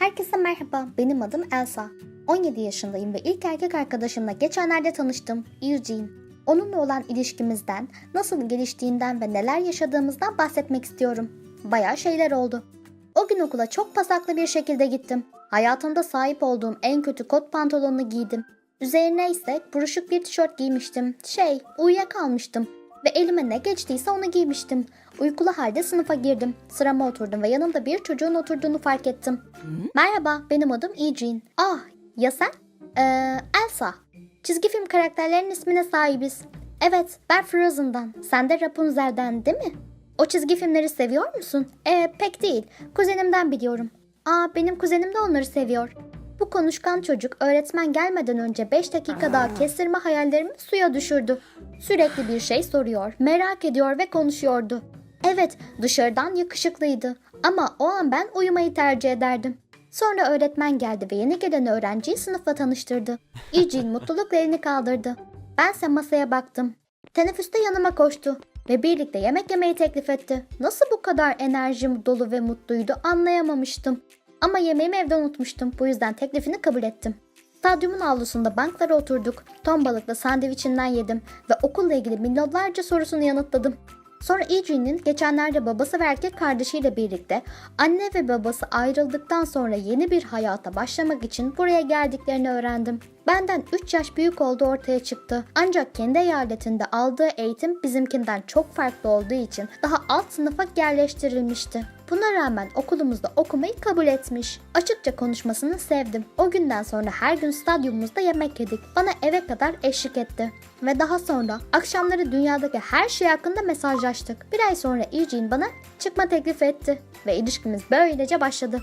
Herkese merhaba, benim adım Elsa. 17 yaşındayım ve ilk erkek arkadaşımla geçenlerde tanıştım, Eugene. Onunla olan ilişkimizden, nasıl geliştiğinden ve neler yaşadığımızdan bahsetmek istiyorum. Bayağı şeyler oldu. O gün okula çok pasaklı bir şekilde gittim. Hayatımda sahip olduğum en kötü kot pantolonunu giydim. Üzerine ise buruşuk bir tişört giymiştim. Şey, uyuyakalmıştım ve elime ne geçtiyse onu giymiştim. Uykulu halde sınıfa girdim. Sırama oturdum ve yanımda bir çocuğun oturduğunu fark ettim. Merhaba, benim adım Eugene. Ah, ya sen? Ee, Elsa. Çizgi film karakterlerinin ismine sahibiz. Evet, ben Frozen'dan. Sen de Rapunzel'den değil mi? O çizgi filmleri seviyor musun? Ee, pek değil. Kuzenimden biliyorum. Aa, benim kuzenim de onları seviyor. Bu konuşkan çocuk öğretmen gelmeden önce 5 dakika daha kestirme hayallerimi suya düşürdü. Sürekli bir şey soruyor, merak ediyor ve konuşuyordu. Evet, dışarıdan yakışıklıydı ama o an ben uyumayı tercih ederdim. Sonra öğretmen geldi ve yeni gelen öğrenciyi sınıfla tanıştırdı. Eugene mutlulukla elini kaldırdı. Bense masaya baktım. Teneffüste yanıma koştu ve birlikte yemek yemeyi teklif etti. Nasıl bu kadar enerjim dolu ve mutluydu anlayamamıştım. Ama yemeğimi evde unutmuştum. Bu yüzden teklifini kabul ettim. Stadyumun avlusunda banklara oturduk. Ton balıklı sandviçinden yedim ve okulla ilgili milyonlarca sorusunu yanıtladım. Sonra Eugene'in geçenlerde babası ve erkek kardeşiyle birlikte anne ve babası ayrıldıktan sonra yeni bir hayata başlamak için buraya geldiklerini öğrendim. Benden 3 yaş büyük olduğu ortaya çıktı. Ancak kendi eyaletinde aldığı eğitim bizimkinden çok farklı olduğu için daha alt sınıfa yerleştirilmişti. Buna rağmen okulumuzda okumayı kabul etmiş. Açıkça konuşmasını sevdim. O günden sonra her gün stadyumumuzda yemek yedik. Bana eve kadar eşlik etti. Ve daha sonra akşamları dünyadaki her şey hakkında mesajlaştık. Bir ay sonra Eugene bana çıkma teklif etti. Ve ilişkimiz böylece başladı.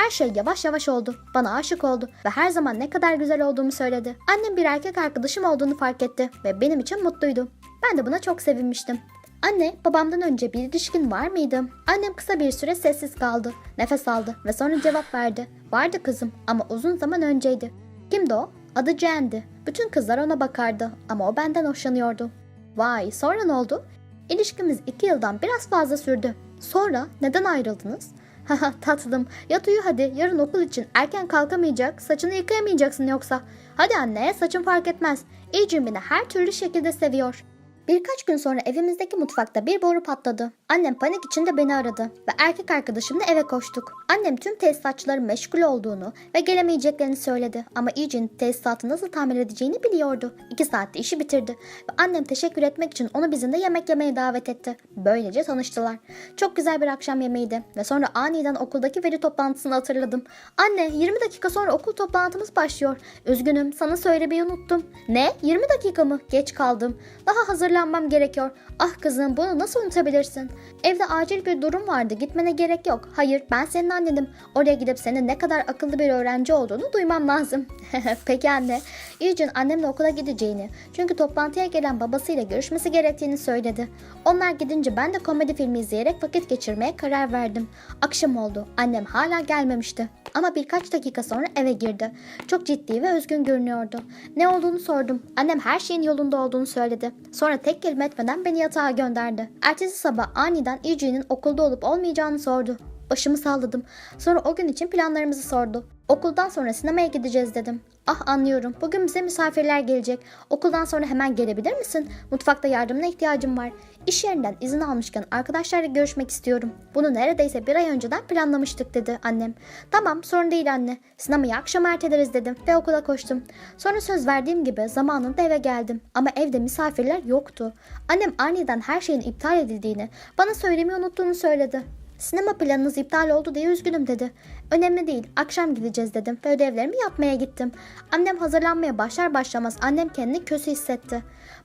Her şey yavaş yavaş oldu. Bana aşık oldu ve her zaman ne kadar güzel olduğumu söyledi. Annem bir erkek arkadaşım olduğunu fark etti ve benim için mutluydu. Ben de buna çok sevinmiştim. Anne, babamdan önce bir ilişkin var mıydı? Annem kısa bir süre sessiz kaldı. Nefes aldı ve sonra cevap verdi. Vardı kızım ama uzun zaman önceydi. Kimdi o? Adı Jen'di. Bütün kızlar ona bakardı ama o benden hoşlanıyordu. Vay, sonra ne oldu? İlişkimiz iki yıldan biraz fazla sürdü. Sonra neden ayrıldınız? Haha tatlım yat uyu hadi yarın okul için erken kalkamayacak saçını yıkayamayacaksın yoksa. Hadi anne saçın fark etmez. Ecim beni her türlü şekilde seviyor. Birkaç gün sonra evimizdeki mutfakta bir boru patladı. Annem panik içinde beni aradı ve erkek arkadaşımla eve koştuk. Annem tüm tesisatçıların meşgul olduğunu ve gelemeyeceklerini söyledi ama Eugene tesisatı nasıl tamir edeceğini biliyordu. İki saatte işi bitirdi ve annem teşekkür etmek için onu bizimle yemek yemeye davet etti. Böylece tanıştılar. Çok güzel bir akşam yemeğiydi ve sonra aniden okuldaki veli toplantısını hatırladım. Anne 20 dakika sonra okul toplantımız başlıyor. Üzgünüm sana söylemeyi unuttum. Ne? 20 dakika mı? Geç kaldım. Daha hazırlanmam gerekiyor. Ah kızım bunu nasıl unutabilirsin? Evde acil bir durum vardı. Gitmene gerek yok. Hayır ben senin annenim. Oraya gidip senin ne kadar akıllı bir öğrenci olduğunu duymam lazım. Peki anne. Eugene annemle okula gideceğini, çünkü toplantıya gelen babasıyla görüşmesi gerektiğini söyledi. Onlar gidince ben de komedi filmi izleyerek vakit geçirmeye karar verdim. Akşam oldu. Annem hala gelmemişti. Ama birkaç dakika sonra eve girdi. Çok ciddi ve üzgün görünüyordu. Ne olduğunu sordum. Annem her şeyin yolunda olduğunu söyledi. Sonra tek kelime etmeden beni yatağa gönderdi. Ertesi sabah aniden Eugene'in okulda olup olmayacağını sordu. Başımı salladım. Sonra o gün için planlarımızı sordu. Okuldan sonra sinemaya gideceğiz dedim. Ah anlıyorum. Bugün bize misafirler gelecek. Okuldan sonra hemen gelebilir misin? Mutfakta yardımına ihtiyacım var. İş yerinden izin almışken arkadaşlarla görüşmek istiyorum. Bunu neredeyse bir ay önceden planlamıştık dedi annem. Tamam sorun değil anne. Sinemayı akşam erteleriz dedim ve okula koştum. Sonra söz verdiğim gibi zamanında eve geldim. Ama evde misafirler yoktu. Annem aniden her şeyin iptal edildiğini, bana söylemeyi unuttuğunu söyledi. Sinema planınız iptal oldu diye üzgünüm dedi. Önemli değil, akşam gideceğiz dedim ve ödevlerimi yapmaya gittim. Annem hazırlanmaya başlar başlamaz annem kendini kötü hissetti.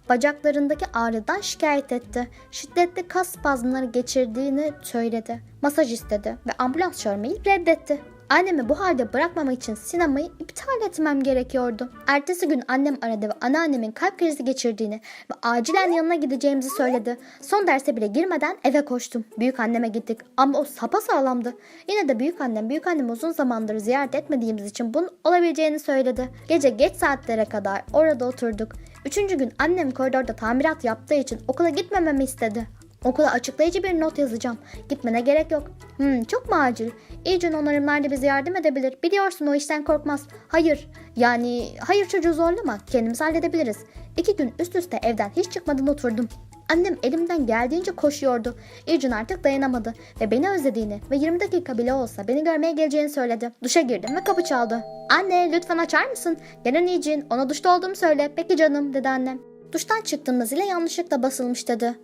Bacaklarındaki ağrıdan şikayet etti. Şiddetli kas spazmları geçirdiğini söyledi. Masaj istedi ve ambulans çağırmayı reddetti. Annemi bu halde bırakmamak için sinemayı iptal etmem gerekiyordu. Ertesi gün annem aradı ve anneannemin kalp krizi geçirdiğini ve acilen yanına gideceğimizi söyledi. Son derse bile girmeden eve koştum. Büyük anneme gittik ama o sapa sağlamdı. Yine de büyük annem büyük annemi uzun zamandır ziyaret etmediğimiz için bunun olabileceğini söyledi. Gece geç saatlere kadar orada oturduk. Üçüncü gün annem koridorda tamirat yaptığı için okula gitmememi istedi. Okula açıklayıcı bir not yazacağım. Gitmene gerek yok. Hmm, çok mu acil? İyicin onarımlarda bize yardım edebilir. Biliyorsun o işten korkmaz. Hayır. Yani hayır çocuğu zorlama. Kendimiz halledebiliriz. İki gün üst üste evden hiç çıkmadan oturdum. Annem elimden geldiğince koşuyordu. İyicin artık dayanamadı ve beni özlediğini ve 20 dakika bile olsa beni görmeye geleceğini söyledi. Duşa girdim ve kapı çaldı. Anne lütfen açar mısın? Gelen İyicin ona duşta olduğumu söyle. Peki canım dedi annem. Duştan çıktığımda zile yanlışlıkla basılmış dedi.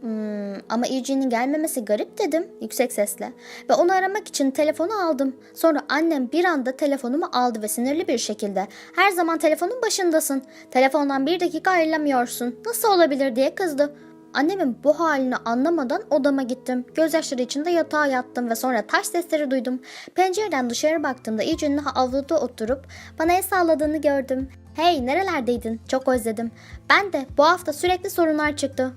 Hmm, ama Eugene'in gelmemesi garip dedim yüksek sesle. Ve onu aramak için telefonu aldım. Sonra annem bir anda telefonumu aldı ve sinirli bir şekilde her zaman telefonun başındasın. Telefondan bir dakika ayrılamıyorsun. Nasıl olabilir diye kızdı. Annemin bu halini anlamadan odama gittim. Gözyaşları içinde yatağa yattım ve sonra taş sesleri duydum. Pencereden dışarı baktığımda Eugene'in avluda oturup bana el salladığını gördüm. Hey nerelerdeydin? Çok özledim. Ben de bu hafta sürekli sorunlar çıktı.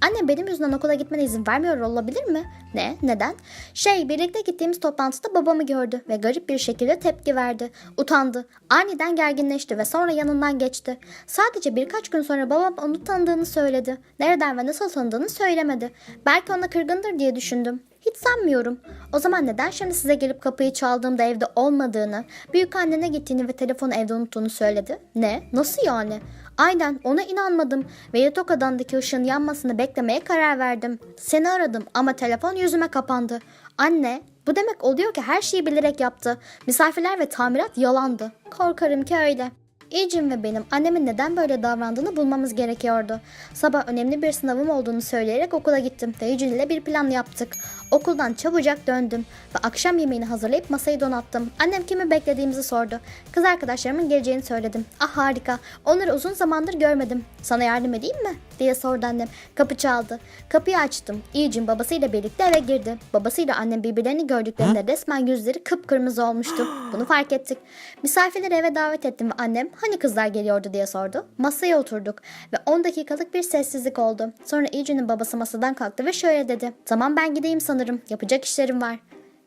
Annem benim yüzümden okula gitmene izin vermiyor olabilir mi? Ne? Neden? Şey birlikte gittiğimiz toplantıda babamı gördü ve garip bir şekilde tepki verdi. Utandı. Aniden gerginleşti ve sonra yanından geçti. Sadece birkaç gün sonra babam onu tanıdığını söyledi. Nereden ve nasıl tanıdığını söylemedi. Belki ona kırgındır diye düşündüm. Hiç sanmıyorum. O zaman neden şimdi size gelip kapıyı çaldığımda evde olmadığını, büyük annene gittiğini ve telefonu evde unuttuğunu söyledi? Ne? Nasıl yani? Aynen ona inanmadım ve yatak odandaki ışığın yanmasını beklemeye karar verdim. Seni aradım ama telefon yüzüme kapandı. Anne, bu demek oluyor ki her şeyi bilerek yaptı. Misafirler ve tamirat yalandı. Korkarım ki öyle. İyicim ve benim annemin neden böyle davrandığını bulmamız gerekiyordu. Sabah önemli bir sınavım olduğunu söyleyerek okula gittim ve Yücün ile bir plan yaptık. Okuldan çabucak döndüm ve akşam yemeğini hazırlayıp masayı donattım. Annem kimi beklediğimizi sordu. Kız arkadaşlarımın geleceğini söyledim. Ah harika, onları uzun zamandır görmedim. Sana yardım edeyim mi? diye sordu annem. Kapı çaldı. Kapıyı açtım. İyicim babasıyla birlikte eve girdi. Babasıyla annem birbirlerini gördüklerinde resmen yüzleri kıpkırmızı olmuştu. Bunu fark ettik. Misafirleri eve davet ettim ve annem hani kızlar geliyordu diye sordu. Masaya oturduk ve 10 dakikalık bir sessizlik oldu. Sonra İyicin'in babası masadan kalktı ve şöyle dedi. Tamam ben gideyim sanırım. Yapacak işlerim var.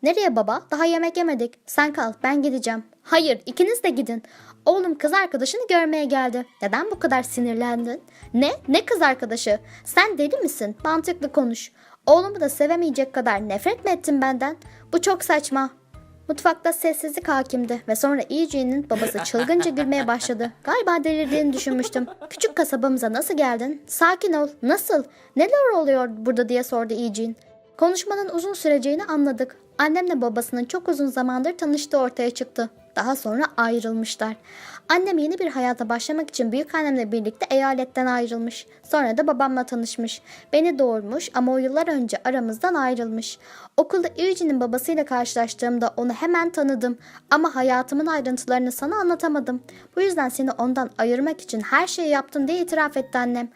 Nereye baba? Daha yemek yemedik. Sen kal, ben gideceğim. Hayır, ikiniz de gidin. Oğlum kız arkadaşını görmeye geldi. Neden bu kadar sinirlendin? Ne? Ne kız arkadaşı? Sen deli misin? Mantıklı konuş. Oğlumu da sevemeyecek kadar nefret mi ettin benden? Bu çok saçma. Mutfakta sessizlik hakimdi ve sonra Eugene'in babası çılgınca gülmeye başladı. Galiba delirdiğini düşünmüştüm. Küçük kasabamıza nasıl geldin? Sakin ol. Nasıl? Neler oluyor burada diye sordu Eugene. Konuşmanın uzun süreceğini anladık. Annemle babasının çok uzun zamandır tanıştığı ortaya çıktı. Daha sonra ayrılmışlar. Annem yeni bir hayata başlamak için büyük annemle birlikte eyaletten ayrılmış. Sonra da babamla tanışmış. Beni doğurmuş ama o yıllar önce aramızdan ayrılmış. Okulda Eugene'in babasıyla karşılaştığımda onu hemen tanıdım. Ama hayatımın ayrıntılarını sana anlatamadım. Bu yüzden seni ondan ayırmak için her şeyi yaptım diye itiraf etti annem.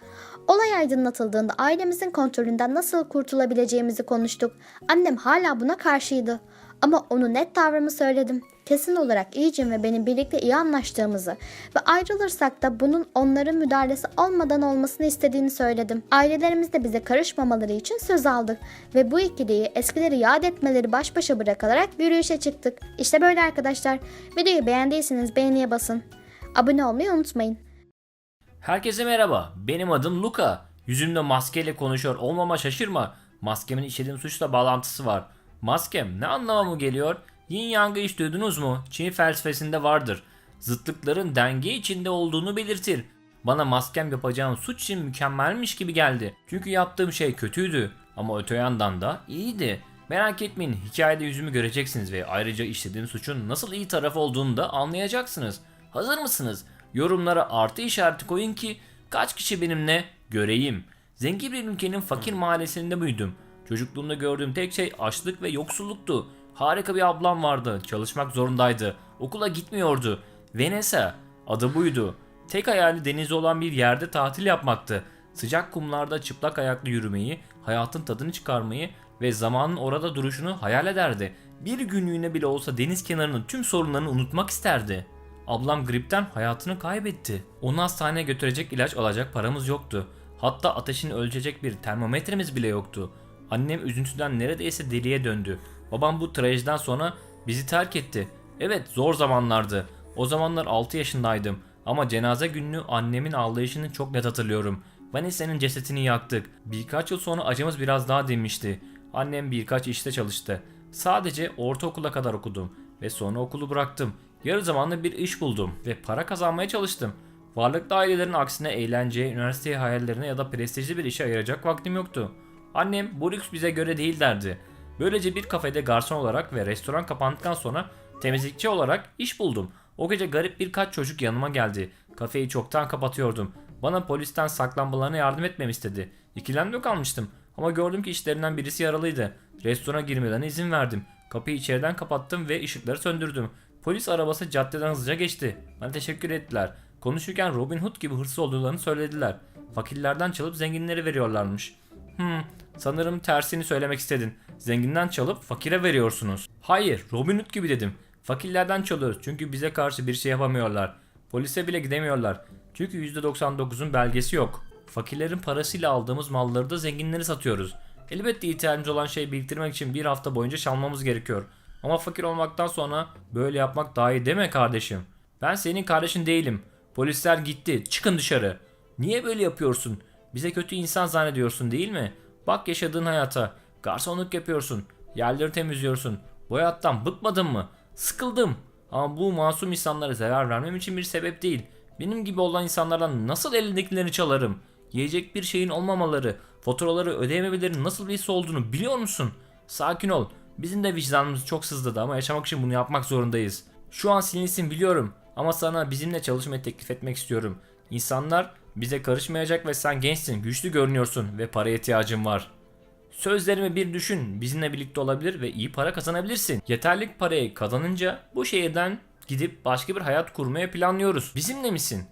Olay aydınlatıldığında ailemizin kontrolünden nasıl kurtulabileceğimizi konuştuk. Annem hala buna karşıydı. Ama onu net tavrımı söyledim. Kesin olarak İyicim ve benim birlikte iyi anlaştığımızı ve ayrılırsak da bunun onların müdahalesi olmadan olmasını istediğini söyledim. Ailelerimiz de bize karışmamaları için söz aldık ve bu ikiliyi eskileri yad etmeleri baş başa bırakarak yürüyüşe çıktık. İşte böyle arkadaşlar. Videoyu beğendiyseniz beğeniye basın. Abone olmayı unutmayın. Herkese merhaba. Benim adım Luka. Yüzümde maskeyle konuşuyor olmama şaşırma. Maskemin işlediğim suçla bağlantısı var. Maskem ne anlama mı geliyor? Yin Yang'ı hiç duydunuz mu? Çin felsefesinde vardır. Zıtlıkların denge içinde olduğunu belirtir. Bana maskem yapacağım suç için mükemmelmiş gibi geldi. Çünkü yaptığım şey kötüydü. Ama öte yandan da iyiydi. Merak etmeyin hikayede yüzümü göreceksiniz ve ayrıca işlediğim suçun nasıl iyi tarafı olduğunu da anlayacaksınız. Hazır mısınız? Yorumlara artı işareti koyun ki kaç kişi benimle göreyim. Zengin bir ülkenin fakir mahallesinde büyüdüm. Çocukluğumda gördüğüm tek şey açlık ve yoksulluktu. Harika bir ablam vardı. Çalışmak zorundaydı. Okula gitmiyordu. Vanessa adı buydu. Tek hayali denizi olan bir yerde tatil yapmaktı. Sıcak kumlarda çıplak ayaklı yürümeyi, hayatın tadını çıkarmayı ve zamanın orada duruşunu hayal ederdi. Bir günlüğüne bile olsa deniz kenarının tüm sorunlarını unutmak isterdi. Ablam gripten hayatını kaybetti. Onu hastaneye götürecek ilaç alacak paramız yoktu. Hatta ateşini ölçecek bir termometremiz bile yoktu. Annem üzüntüden neredeyse deliye döndü. Babam bu trajediden sonra bizi terk etti. Evet zor zamanlardı. O zamanlar 6 yaşındaydım. Ama cenaze gününü annemin ağlayışını çok net hatırlıyorum. Vanessa'nın cesetini yaktık. Birkaç yıl sonra acımız biraz daha dinmişti. Annem birkaç işte çalıştı. Sadece ortaokula kadar okudum ve sonra okulu bıraktım. Yarı zamanlı bir iş buldum ve para kazanmaya çalıştım. Varlıklı ailelerin aksine eğlenceye, üniversite hayallerine ya da prestijli bir işe ayıracak vaktim yoktu. Annem bu lüks bize göre değil derdi. Böylece bir kafede garson olarak ve restoran kapandıktan sonra temizlikçi olarak iş buldum. O gece garip birkaç çocuk yanıma geldi. Kafeyi çoktan kapatıyordum. Bana polisten saklanmalarına yardım etmemi istedi. İkilemde kalmıştım. Ama gördüm ki işlerinden birisi yaralıydı. Restorana girmelerine izin verdim. Kapıyı içeriden kapattım ve ışıkları söndürdüm. Polis arabası caddeden hızlıca geçti. Bana teşekkür ettiler. Konuşurken Robin Hood gibi hırsız olduklarını söylediler. Fakirlerden çalıp zenginlere veriyorlarmış. Hmm, sanırım tersini söylemek istedin. Zenginden çalıp fakire veriyorsunuz. Hayır, Robin Hood gibi dedim. Fakirlerden çalıyoruz çünkü bize karşı bir şey yapamıyorlar. Polise bile gidemiyorlar. Çünkü %99'un belgesi yok. Fakirlerin parasıyla aldığımız malları da zenginlere satıyoruz. Elbette ihtiyacımız olan şeyi biriktirmek için bir hafta boyunca çalmamız gerekiyor. Ama fakir olmaktan sonra böyle yapmak daha iyi deme kardeşim. Ben senin kardeşin değilim. Polisler gitti. Çıkın dışarı. Niye böyle yapıyorsun? Bize kötü insan zannediyorsun değil mi? Bak yaşadığın hayata. Garsonluk yapıyorsun. Yerleri temizliyorsun. Bu hayattan bıkmadın mı? Sıkıldım. Ama bu masum insanlara zarar vermem için bir sebep değil. Benim gibi olan insanlardan nasıl elindekilerini çalarım? Yiyecek bir şeyin olmamaları, faturaları ödeyememeleri nasıl bir his olduğunu biliyor musun? Sakin ol. Bizim de vicdanımız çok sızladı ama yaşamak için bunu yapmak zorundayız. Şu an sinirlisin biliyorum ama sana bizimle çalışmayı teklif etmek istiyorum. İnsanlar bize karışmayacak ve sen gençsin, güçlü görünüyorsun ve paraya ihtiyacın var. Sözlerimi bir düşün. Bizimle birlikte olabilir ve iyi para kazanabilirsin. Yeterli parayı kazanınca bu şehirden gidip başka bir hayat kurmaya planlıyoruz. Bizimle misin?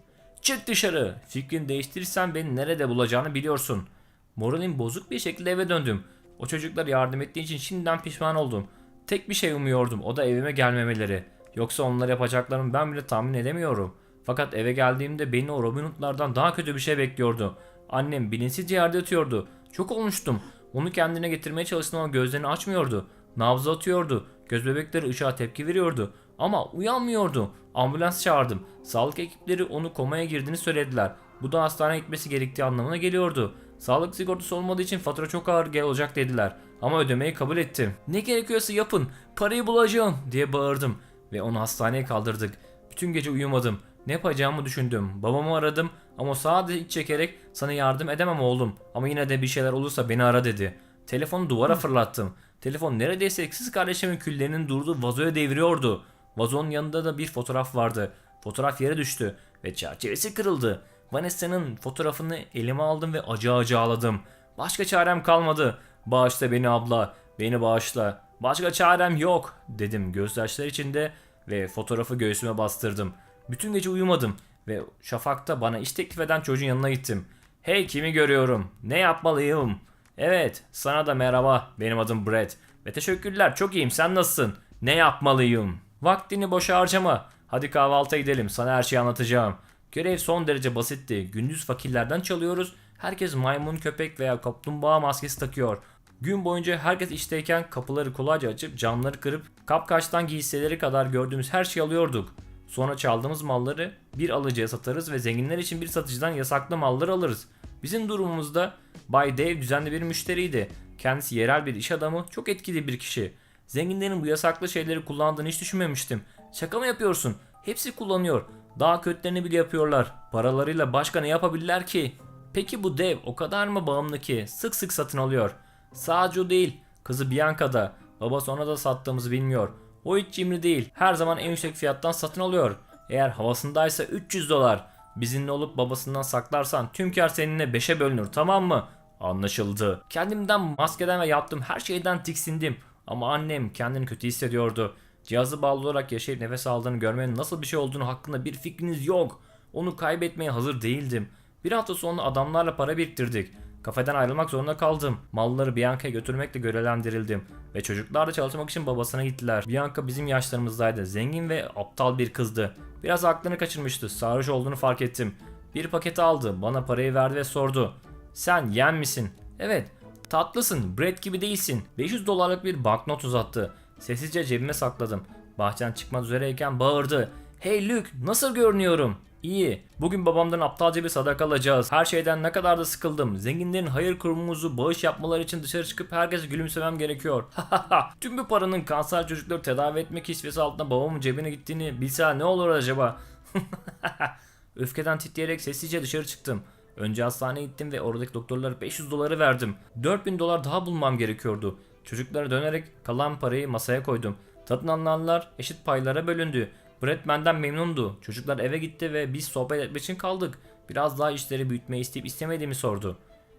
Çık dışarı. Fikrini değiştirirsen beni nerede bulacağını biliyorsun. Moralim bozuk bir şekilde eve döndüm. O çocuklar yardım ettiği için şimdiden pişman oldum. Tek bir şey umuyordum o da evime gelmemeleri. Yoksa onlar yapacaklarını ben bile tahmin edemiyorum. Fakat eve geldiğimde beni o Robin Hood'lardan daha kötü bir şey bekliyordu. Annem bilinçsizce yerde yatıyordu. Çok olmuştum. Onu kendine getirmeye çalıştım ama gözlerini açmıyordu. Nabzı atıyordu. Göz bebekleri ışığa tepki veriyordu. Ama uyanmıyordu. Ambulans çağırdım. Sağlık ekipleri onu komaya girdiğini söylediler. Bu da hastaneye gitmesi gerektiği anlamına geliyordu. Sağlık sigortası olmadığı için fatura çok ağır olacak dediler. Ama ödemeyi kabul ettim. Ne gerekiyorsa yapın. Parayı bulacağım diye bağırdım. Ve onu hastaneye kaldırdık. Bütün gece uyumadım. Ne yapacağımı düşündüm. Babamı aradım ama sadece iç çekerek sana yardım edemem oğlum. Ama yine de bir şeyler olursa beni ara dedi. Telefonu duvara fırlattım. Telefon neredeyse eksiz kardeşimin küllerinin durduğu vazoya deviriyordu. Vazonun yanında da bir fotoğraf vardı. Fotoğraf yere düştü ve çerçevesi kırıldı. Vanessa'nın fotoğrafını elime aldım ve acı acı ağladım. Başka çarem kalmadı. Bağışla beni abla, beni bağışla. Başka çarem yok dedim gözyaşlar içinde ve fotoğrafı göğsüme bastırdım. Bütün gece uyumadım ve şafakta bana iş teklif eden çocuğun yanına gittim. Hey kimi görüyorum? Ne yapmalıyım? Evet, sana da merhaba. Benim adım Brad. Ve teşekkürler, çok iyiyim. Sen nasılsın? Ne yapmalıyım? Vaktini boşa harcama. Hadi kahvaltıya gidelim. Sana her şeyi anlatacağım. Görev son derece basitti. Gündüz fakirlerden çalıyoruz. Herkes maymun, köpek veya kaplumbağa maskesi takıyor. Gün boyunca herkes işteyken kapıları kolayca açıp camları kırıp kapkaçtan giysileri kadar gördüğümüz her şeyi alıyorduk. Sonra çaldığımız malları bir alıcıya satarız ve zenginler için bir satıcıdan yasaklı malları alırız. Bizim durumumuzda Bay Dave düzenli bir müşteriydi. Kendisi yerel bir iş adamı, çok etkili bir kişi. Zenginlerin bu yasaklı şeyleri kullandığını hiç düşünmemiştim. Şaka mı yapıyorsun? Hepsi kullanıyor. Daha kötülerini bile yapıyorlar. Paralarıyla başka ne yapabilirler ki? Peki bu dev o kadar mı bağımlı ki sık sık satın alıyor? Sadece o değil. Kızı Bianca da. Babası ona da sattığımızı bilmiyor. O hiç cimri değil. Her zaman en yüksek fiyattan satın alıyor. Eğer havasındaysa 300 dolar. Bizimle olup babasından saklarsan tüm kar seninle 5'e bölünür tamam mı? Anlaşıldı. Kendimden, maskeden ve yaptığım her şeyden tiksindim. Ama annem kendini kötü hissediyordu. Cihazı bağlı olarak yaşayıp nefes aldığını görmenin nasıl bir şey olduğunu hakkında bir fikriniz yok. Onu kaybetmeye hazır değildim. Bir hafta sonra adamlarla para biriktirdik. Kafeden ayrılmak zorunda kaldım. Malları Bianca'ya götürmekle görevlendirildim. Ve çocuklar da çalışmak için babasına gittiler. Bianca bizim yaşlarımızdaydı. Zengin ve aptal bir kızdı. Biraz aklını kaçırmıştı. Sarhoş olduğunu fark ettim. Bir paket aldı. Bana parayı verdi ve sordu. Sen yen misin? Evet. Tatlısın. Brad gibi değilsin. 500 dolarlık bir banknot uzattı. Sessizce cebime sakladım. Bahçeden çıkmak üzereyken bağırdı. Hey Luke nasıl görünüyorum? İyi. Bugün babamdan aptalca bir sadaka alacağız. Her şeyden ne kadar da sıkıldım. Zenginlerin hayır kurumumuzu bağış yapmaları için dışarı çıkıp herkese gülümsemem gerekiyor. Tüm bu paranın kanser çocukları tedavi etmek kisvesi altında babamın cebine gittiğini bilse ne olur acaba? Öfkeden titreyerek sessizce dışarı çıktım. Önce hastaneye gittim ve oradaki doktorlara 500 doları verdim. 4000 dolar daha bulmam gerekiyordu. Çocuklara dönerek kalan parayı masaya koydum. Satın alınanlar eşit paylara bölündü. Brett benden memnundu. Çocuklar eve gitti ve biz sohbet etmek için kaldık. Biraz daha işleri büyütmeyi isteyip istemediğimi sordu.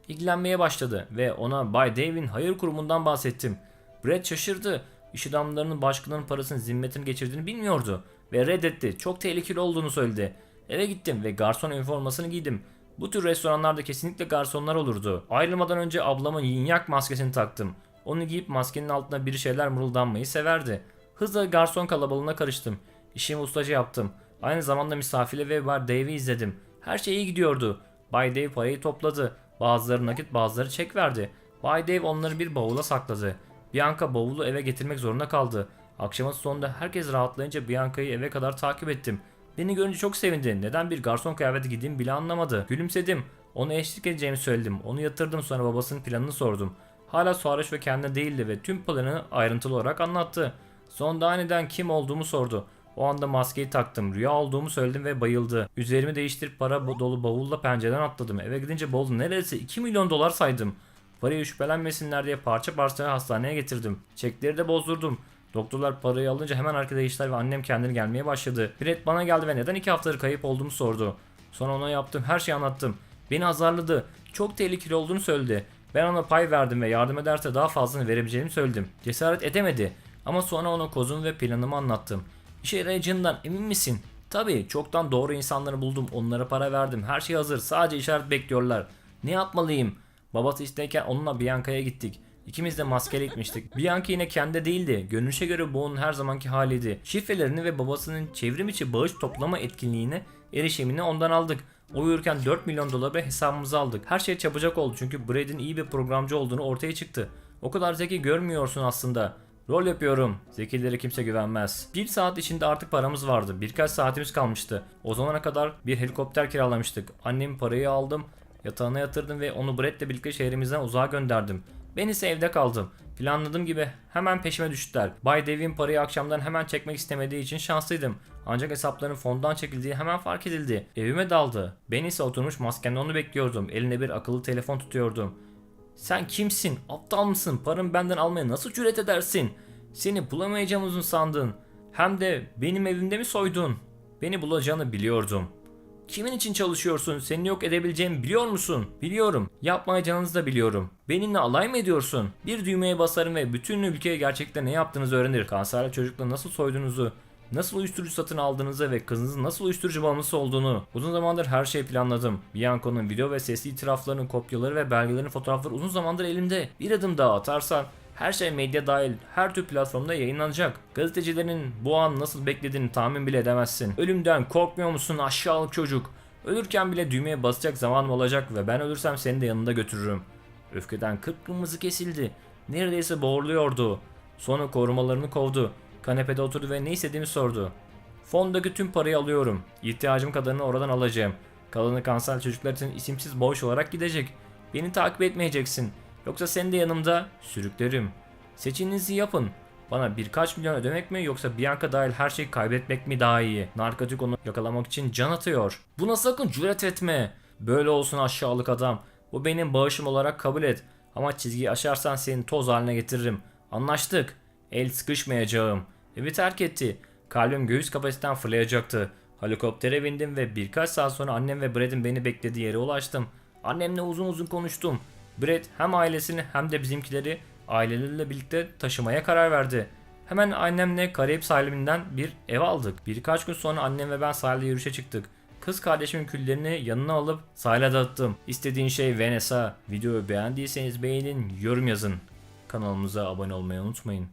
İlgilenmeye başladı ve ona Bay Dave'in hayır kurumundan bahsettim. Brett şaşırdı. İş adamlarının başkanının parasının zimmetini geçirdiğini bilmiyordu ve reddetti. Çok tehlikeli olduğunu söyledi. Eve gittim ve garson üniformasını giydim. Bu tür restoranlarda kesinlikle garsonlar olurdu. Ayrılmadan önce ablamın yinyak maskesini taktım. Onu giyip maskenin altına bir şeyler mırıldanmayı severdi. Hızla garson kalabalığına karıştım. İşimi ustaca yaptım. Aynı zamanda misafirle ve Bay Dave'i izledim. Her şey iyi gidiyordu. Bay Dave parayı topladı. Bazıları nakit bazıları çek verdi. Bay Dave onları bir bavula sakladı. Bianca bavulu eve getirmek zorunda kaldı. Akşamın sonunda herkes rahatlayınca Bianca'yı eve kadar takip ettim. Beni görünce çok sevindi. Neden bir garson kıyafeti giydiğimi bile anlamadı. Gülümsedim. Ona eşlik edeceğimi söyledim. Onu yatırdım sonra babasının planını sordum. Hala sarhoş ve kendine değildi ve tüm planı ayrıntılı olarak anlattı. Sonunda aniden kim olduğumu sordu. O anda maskeyi taktım. Rüya olduğumu söyledim ve bayıldı. Üzerimi değiştirip para dolu bavulla pencereden atladım. Eve gidince bavulu neredeyse 2 milyon dolar saydım. Parayı şüphelenmesinler diye parça parça hastaneye getirdim. Çekleri de bozdurdum. Doktorlar parayı alınca hemen arkadaşlar ve annem kendini gelmeye başladı. Brett bana geldi ve neden iki haftadır kayıp olduğumu sordu. Sonra ona yaptığım her şeyi anlattım. Beni azarladı. Çok tehlikeli olduğunu söyledi. Ben ona pay verdim ve yardım ederse daha fazlasını verebileceğimi söyledim. Cesaret edemedi. Ama sonra ona kozum ve planımı anlattım. İşe yarayacağından emin misin? Tabii çoktan doğru insanları buldum. Onlara para verdim. Her şey hazır. Sadece işaret bekliyorlar. Ne yapmalıyım? Babası işteyken onunla Bianca'ya gittik. İkimiz de maskeli gitmiştik. Bianca yine kendi değildi. Görünüşe göre bu onun her zamanki haliydi. Şifrelerini ve babasının çevrim içi bağış toplama etkinliğine erişimini ondan aldık. Uyurken 4 milyon doları hesabımıza aldık. Her şey çabucak oldu çünkü Brad'in iyi bir programcı olduğunu ortaya çıktı. O kadar zeki görmüyorsun aslında. Rol yapıyorum. Zekilere kimse güvenmez. Bir saat içinde artık paramız vardı. Birkaç saatimiz kalmıştı. O zamana kadar bir helikopter kiralamıştık. Annem parayı aldım. Yatağına yatırdım ve onu Brett'le birlikte şehrimizden uzağa gönderdim. Ben ise evde kaldım. Planladığım gibi hemen peşime düştüler. Bay Dave'in parayı akşamdan hemen çekmek istemediği için şanslıydım. Ancak hesapların fondan çekildiği hemen fark edildi. Evime daldı. Ben ise oturmuş maskemle onu bekliyordum. Elinde bir akıllı telefon tutuyordum. Sen kimsin? Aptal mısın? Paramı benden almaya nasıl cüret edersin? Seni bulamayacağımızı sandın. Hem de benim evimde mi soydun? Beni bulacağını biliyordum. Kimin için çalışıyorsun? Seni yok edebileceğimi biliyor musun? Biliyorum. Yapmayacağınızı da biliyorum. Benimle alay mı ediyorsun? Bir düğmeye basarım ve bütün ülkeye gerçekten ne yaptığınızı öğrenir. Kanserli çocukla nasıl soyduğunuzu, nasıl uyuşturucu satın aldığınızı ve kızınızın nasıl uyuşturucu bağımlısı olduğunu. Uzun zamandır her şeyi planladım. Bianco'nun video ve sesli itiraflarının kopyaları ve belgelerin fotoğrafları uzun zamandır elimde. Bir adım daha atarsan her şey medya dahil her tür platformda yayınlanacak. Gazetecilerin bu an nasıl beklediğini tahmin bile edemezsin. Ölümden korkmuyor musun aşağılık çocuk? Ölürken bile düğmeye basacak zamanım olacak ve ben ölürsem seni de yanında götürürüm. Öfkeden kıpkırmızı kesildi. Neredeyse boğuluyordu. Sonra korumalarını kovdu. Kanepede oturdu ve ne istediğimi sordu. Fondaki tüm parayı alıyorum. İhtiyacım kadarını oradan alacağım. Kalanı kanser çocuklar için isimsiz boş olarak gidecek. Beni takip etmeyeceksin. Yoksa seni de yanımda sürüklerim. Seçiminizi yapın. Bana birkaç milyon ödemek mi yoksa Bianca dahil her şeyi kaybetmek mi daha iyi? Narkotik onu yakalamak için can atıyor. Buna sakın cüret etme. Böyle olsun aşağılık adam. Bu benim bağışım olarak kabul et. Ama çizgiyi aşarsan seni toz haline getiririm. Anlaştık. El sıkışmayacağım. Evi terk etti. Kalbim göğüs kapasiten fırlayacaktı. Helikoptere bindim ve birkaç saat sonra annem ve Brad'in beni beklediği yere ulaştım. Annemle uzun uzun konuştum. Brad hem ailesini hem de bizimkileri aileleriyle birlikte taşımaya karar verdi. Hemen annemle Karayip sahilinden bir ev aldık. Birkaç gün sonra annem ve ben sahilde yürüyüşe çıktık. Kız kardeşimin küllerini yanına alıp sahile dağıttım. İstediğin şey Vanessa. Videoyu beğendiyseniz beğenin, yorum yazın. Kanalımıza abone olmayı unutmayın.